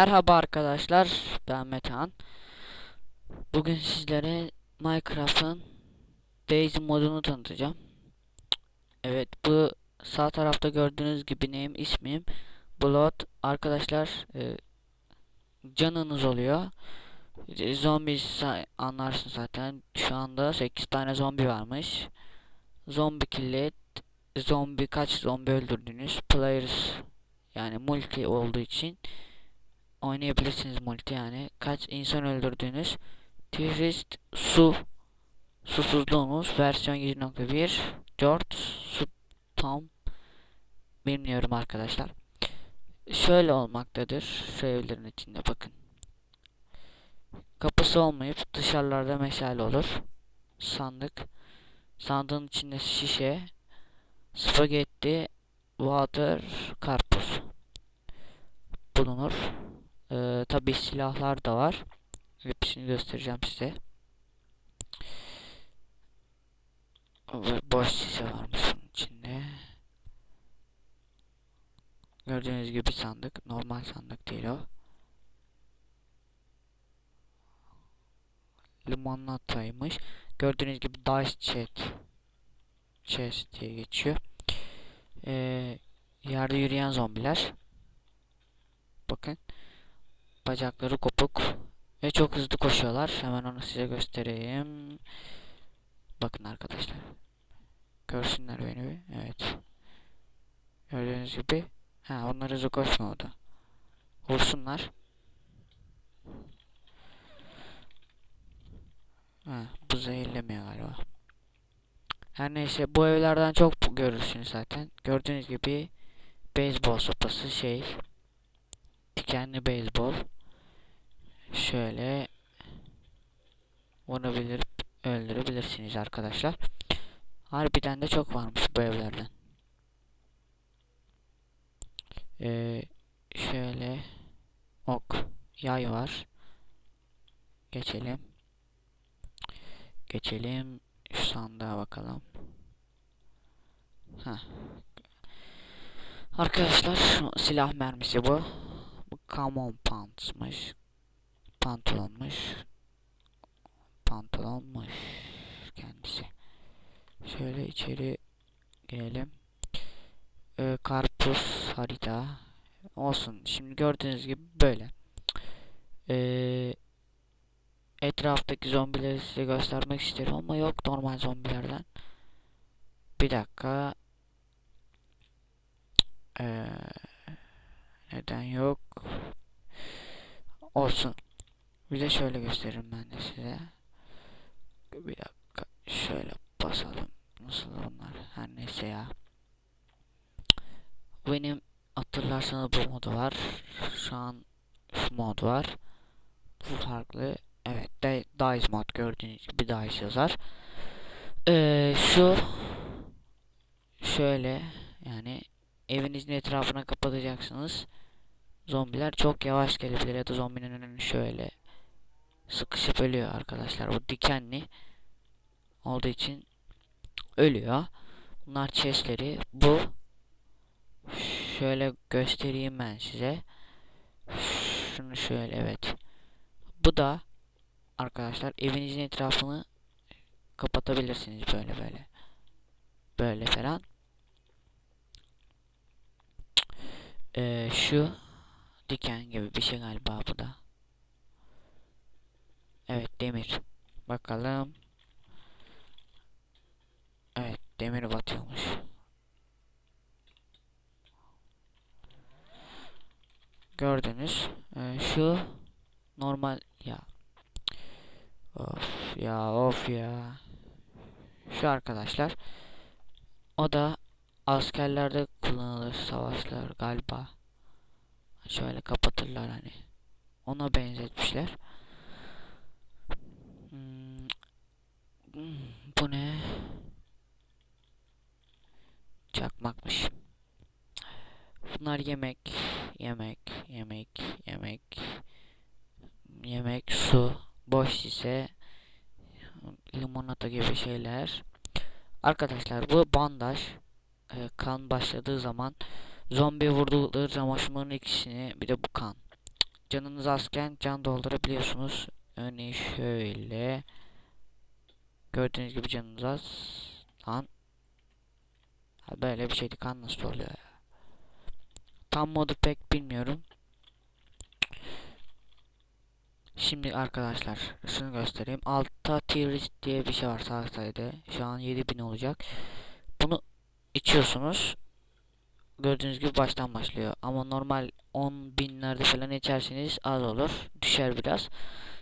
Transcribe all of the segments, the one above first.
Merhaba arkadaşlar, ben Metehan. Bugün sizlere Minecraft'ın Daisy modunu tanıtacağım. Evet, bu sağ tarafta gördüğünüz gibi name ismim Blood. Arkadaşlar, e, canınız oluyor. E, Zombi anlarsın zaten. Şu anda 8 tane zombi varmış. Zombi killet, zombi kaç zombi öldürdünüz? Players yani multi olduğu için oynayabilirsiniz multi yani. Kaç insan öldürdüğünüz Tourist su susuzluğunuz versiyon 7.1 George su tam bilmiyorum arkadaşlar. Şöyle olmaktadır. Şu evlerin içinde bakın. Kapısı olmayıp dışarılarda meşale olur. Sandık. Sandığın içinde şişe. Spagetti. Water. Karpuz. Bulunur. Ee, tabi silahlar da var. Hepsini göstereceğim size. Boş şişe varmış bunun içinde. Gördüğünüz gibi sandık. Normal sandık değil o. Limonataymış. Gördüğünüz gibi Dice Chest. Chest diye geçiyor. Ee, yerde yürüyen zombiler. Bakın. Bacakları kopuk. Ve çok hızlı koşuyorlar. Hemen onu size göstereyim. Bakın arkadaşlar. Görsünler beni. Evet. Gördüğünüz gibi. Ha onlar hızlı koşmuyordu. Vursunlar. Ha bu zehirlemiyor galiba. Her neyse bu evlerden çok görürsünüz zaten. Gördüğünüz gibi beyzbol sopası şey. Dikenli beyzbol. Şöyle vurabilir öldürebilirsiniz arkadaşlar. Harbiden de çok varmış bu evlerden. Ee, şöyle ok yay var. Geçelim. Geçelim şu sandığa bakalım. Heh. Arkadaşlar silah mermisi bu. Bu common pantsmış. Pantolonmuş. Pantolonmuş kendisi. Şöyle içeri girelim. Ee, karpuz harita olsun. Şimdi gördüğünüz gibi böyle. Ee, etraftaki zombileri size göstermek isterim ama yok normal zombilerden. Bir dakika. Ee, neden yok? Olsun. Bir de şöyle gösteririm ben de size. Bir dakika. Şöyle basalım. Nasıl onlar? Her neyse ya. Benim hatırlarsanız bu modu var. Şu an şu mod var. Bu farklı. Evet. De Dice mod gördüğünüz gibi Dice yazar. Ee, şu şöyle yani evinizin etrafına kapatacaksınız. Zombiler çok yavaş gelebilir ya da zombinin önünü şöyle sıkışıp ölüyor arkadaşlar. Bu dikenli olduğu için ölüyor. Bunlar chestleri. Bu şöyle göstereyim ben size. Şunu şöyle evet. Bu da arkadaşlar evinizin etrafını kapatabilirsiniz böyle böyle. Böyle falan. Ee, şu diken gibi bir şey galiba bu da. Evet demir. Bakalım. Evet demir batıyormuş. Gördünüz. Ee, şu normal ya. Of ya of ya. Şu arkadaşlar. O da askerlerde kullanılır savaşlar galiba. Şöyle kapatırlar hani. Ona benzetmişler. Hmm. Bu ne? Çakmakmış. Bunlar yemek, yemek, yemek, yemek, yemek, su, boş şişe, limonata gibi şeyler. Arkadaşlar bu bandaj. Ee, kan başladığı zaman zombi vurdukları zaman şunların ikisini bir de bu kan. canınız azken can doldurabiliyorsunuz. Örneğin şöyle. Gördüğünüz gibi canınız az. Lan. Ha, böyle bir şeydi kan nasıl oluyor ya. Tam modu pek bilmiyorum. Şimdi arkadaşlar şunu göstereyim. Altta tier diye bir şey var sağ sayıda. Şu an 7000 olacak. Bunu içiyorsunuz. Gördüğünüz gibi baştan başlıyor. Ama normal 10 binlerde falan içerseniz az olur. Düşer biraz.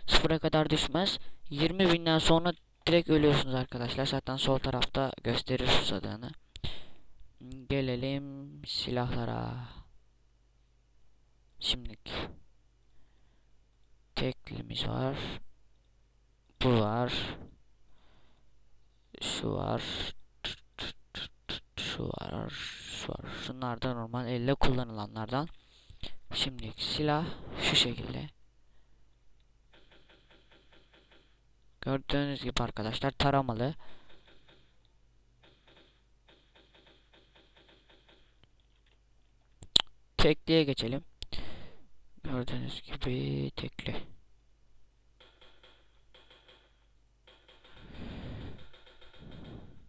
Sıfıra kadar düşmez. 20 binden sonra direkt ölüyorsunuz arkadaşlar. Zaten sol tarafta gösterir susadığını. Gelelim silahlara. Şimdilik. Teklimiz var. Bu var. Şu var. Şu var. Şu var. Şunlar normal elle kullanılanlardan. Şimdi silah şu şekilde. Gördüğünüz gibi arkadaşlar taramalı. Tekliye geçelim. Gördüğünüz gibi tekli.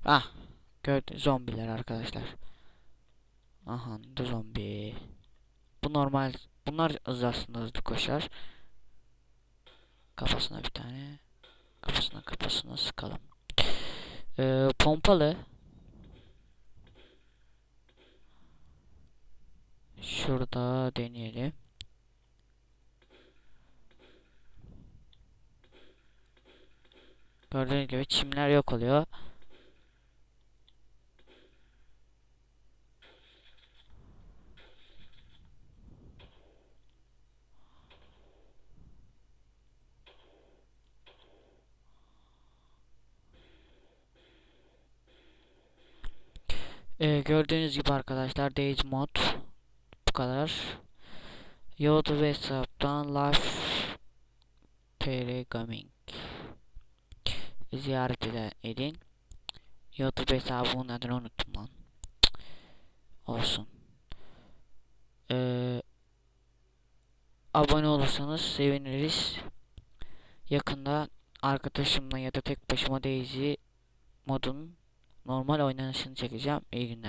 Ah, gördü zombiler arkadaşlar. Aha, da zombi. Bu normal. Bunlar hızlı aslında hızlı koşar. Kafasına bir tane. Kafasına kafasına sıkalım. Ee, pompalı. Şurada deneyelim. Gördüğünüz gibi çimler yok oluyor. Ee, gördüğünüz gibi arkadaşlar Days mod bu kadar. YouTube hesaptan Live TR Gaming ziyaret edin. YouTube hesabımın adını unuttum lan. Olsun. Ee, abone olursanız seviniriz. Yakında arkadaşımla ya da tek başıma Daisy modun normal oynanışını çekeceğim. İyi günler.